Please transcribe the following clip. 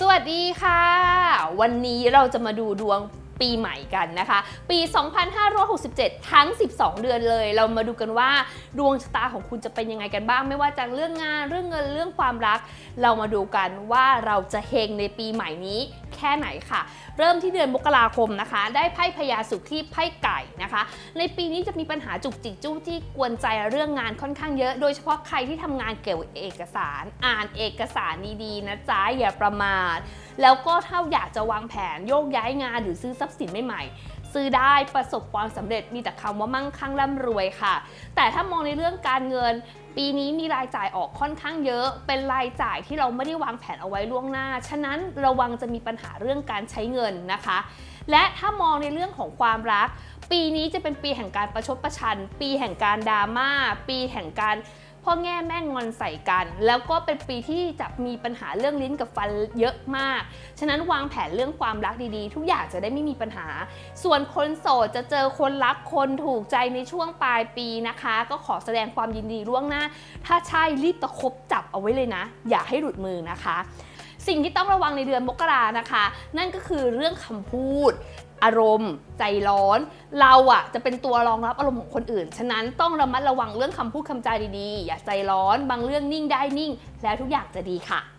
สวัสดีค่ะ วันนี้เราจะมาดูดวง ปีใหม่กันนะคะ ปี 2567 ทั้ง 12 เดือนเลย เรามาดูกันว่าดวงชะตาของคุณจะเป็นยังไงกันบ้าง ไม่ว่าจะเรื่องงานเรื่องเงินเรื่องความรัก เรามาดูกันว่าเราจะเฮงในปีใหม่นี้แค่ไหนค่ะ เริ่มที่เดือนมกราคมนะคะ ได้ไพ่พญาสุขที่ไพ่ไก่นะคะ ในปีนี้จะมีปัญหาจุกจิกจู้ที่กวนใจเรื่องงานค่อนข้างเยอะ โดยเฉพาะใครที่ทำงานเกี่ยวกับเอกสาร อ่านเอกสารดีๆนะจ๊ะอย่าประมาทแล้วก็ถ้าอยากจะวางแผนโยกย้ายงานหรือซื้อทรัพย์สินใหม่ๆ ซื้อได้ประสบความสำเร็จมีแต่คำว่ามั่งคั่งร่ำรวยค่ะ แต่ถ้ามองในเรื่องการเงิน ปีนี้มีรายจ่ายออกค่อนข้างเยอะ เป็นรายจ่ายที่เราไม่ได้วางแผนเอาไว้ล่วงหน้า ฉะนั้นระวังจะมีปัญหาเรื่องการใช้เงินนะคะ และถ้ามองในเรื่องของความรัก ปีนี้จะเป็นปีแห่งการประชดประชัน ปีแห่งการดราม่าปีแห่งการ พ่อแง่แม่งอนใส่กัน แล้วก็เป็นปีที่จะมีปัญหาเรื่องลิ้นกับฟันเยอะมาก ฉะนั้นวางแผนเรื่องความรักดีๆ ทุกอย่างจะได้ไม่มีปัญหา ส่วนคนโสดจะเจอคนรักคนถูกใจในช่วงปลายปีนะคะ ก็ขอแสดงความยินดีล่วงหน้า ถ้าใช่รีบตะคบจับเอาไว้เลยนะ อย่าให้หลุดมือนะคะ สิ่งที่ต้องระวังในเดือนมกรานะคะ นั่นก็คือเรื่องคำพูด อารมณ์ ใจร้อน เราอะจะเป็นตัวรองรับอารมณ์ของคนอื่น ฉะนั้นต้องระมัดระวังเรื่องคำพูดคำจาดีๆ อย่าใจร้อน บางเรื่องนิ่งได้นิ่ง แล้วทุกอย่างจะดีค่ะ